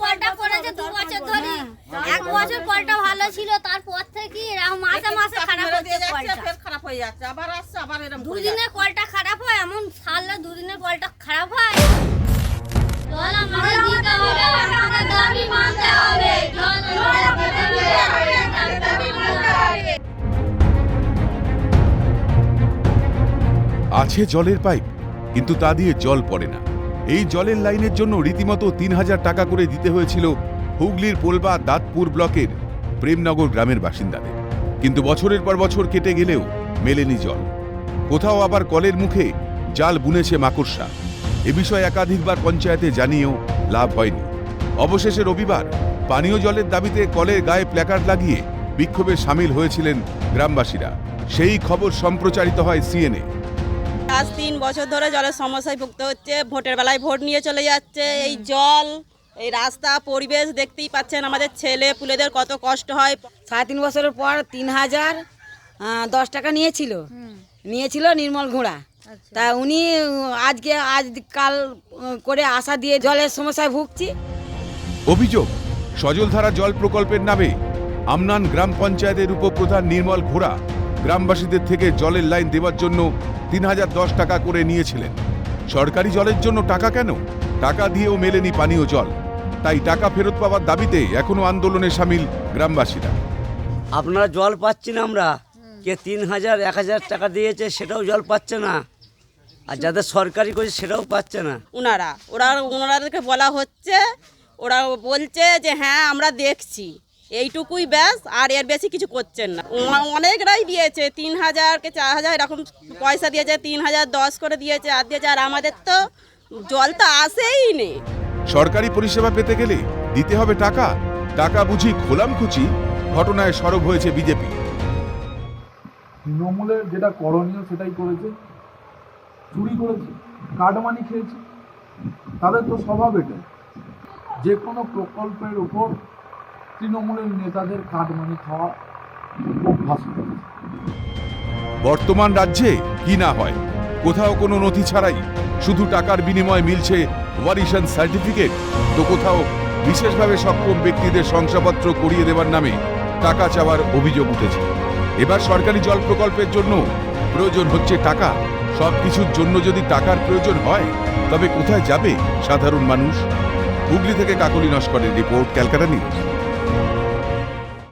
কলটা করেছে দু বছর ধরে। এক বছর কলটা ভালো ছিল তারপর থেকে এরকম মাসে মাসে খারাপ হচ্ছে কলটা। খারাপ হয়ে যাচ্ছে আবার আসছে আবার এরকম দুদিনে কলটা খারাপ হয় এমন সারলে দুদিনে কলটা খারাপ হয়। জল আমাদের দিতে হবে আমাদের দাবি মানতে হবে? জল আমাদের দিতে হবে, দাবি মানতে হবে। আছে জলের পাইপ কিন্তু তা দিয়ে জল পড়ে না। এই জলের লাইনের জন্য রীতিমতো তিন হাজার টাকা করে দিতে হয়েছিল হুগলির পোলবা দাঁতপুর ব্লকের প্রেমনগর গ্রামের বাসিন্দাদের। কিন্তু বছরের পর বছর কেটে গেলেও মেলেনি জল। কোথাও আবার কলের মুখে জাল বুনেছে মাকড়সা। এ বিষয়ে একাধিকবার পঞ্চায়েতে জানিয়েও লাভ হয়নি। অবশেষে রবিবার পানীয় জলের দাবিতে কলের গায়ে প্ল্যাকার্ড লাগিয়ে বিক্ষোভে সামিল হয়েছিলেন গ্রামবাসীরা। সেই খবর সম্প্রচারিত হয় সিএনএ। আজ তিন বছর ধরে জলের সমস্যায় ভুগতে হচ্ছে। ভোটের বেলায় ভোট নিয়ে চলে যাচ্ছে। এই জল এই রাস্তা পরিবেশ দেখতেই পাচ্ছেন আমাদের ছেলে পুলেদের কত কষ্ট হয়। সাড়ে তিন বছরের পর তিন হাজার দশ টাকা নিয়েছিল। নিয়েছিল নির্মল ঘোড়া। তা উনি আজকে আজ কাল করে আশা দিয়ে জলের সমস্যায় ভুগছি। অভিযোগ সজলধারা জল প্রকল্পের নামে আমনান গ্রাম পঞ্চায়েতের উপপ্রধান নির্মল ঘোড়া গ্রামবাসীদের থেকে জলের লাইন দেওয়ার জন্য তিন হাজার দশ টাকা করে নিয়েছিলেন। সরকারি জলের জন্য টাকা কেন? টাকা দিয়েও মেলেনি পানীয় জল। তাই টাকা ফেরত পাওয়ার দাবিতে এখনও আন্দোলনে সামিল গ্রামবাসীরা। আপনারা জল পাচ্ছি না আমরা। কে তিন হাজার এক হাজার টাকা দিয়েছে সেটাও জল পাচ্ছে না। আর যাদের সরকারি করেছে সেটাও পাচ্ছে না। ওনারা ওরা ওনাদেরকে বলা হচ্ছে ওরা বলছে যে হ্যাঁ আমরা দেখছি। এইটুকুই ব্যাস আর এর বেশি কিছু করছেন না। অনেকরাই দিয়েছে তিন হাজার কে চার হাজার এরকম পয়সা দিয়েছে তিন হাজার দশ করে দিয়েছে আর দিয়েছে আর আমাদের তো জল তো আসেই নেই সরকারি পরিষেবা পেতে গেলে দিতে হবে টাকা। টাকা বুঝি খোলাম খুচি ঘটনায় সরব হয়েছে বিজেপি। তৃণমূলের যেটা করণীয় সেটাই করেছে চুরি করেছে কাটমানি খেয়েছে তাদের তো স্বভাব এটাই। যে কোনো প্রকল্পের উপর তৃণমূলের নেতাদের কাটমানি খাওয়া অভ্যাস বর্তমান রাজ্যে কি না হয়? কোথাও কোনো নথি ছাড়াই শুধু টাকার বিনিময়ে মিলছে ওয়ারিশন সার্টিফিকেট, তো কোথাও বিশেষভাবে সক্ষম ব্যক্তিদের শংসাপত্র করিয়ে দেওয়ার নামে টাকা চাওয়ার অভিযোগ উঠেছে। এবার সরকারি জল প্রকল্পের জন্য প্রয়োজন হচ্ছে টাকা। সব কিছুর জন্য যদি টাকার প্রয়োজন হয়, তবে কোথায় যাবে সাধারণ মানুষ? হুগলি থেকে কাকলি নস্করের রিপোর্ট, ক্যালকাটা নিউজ।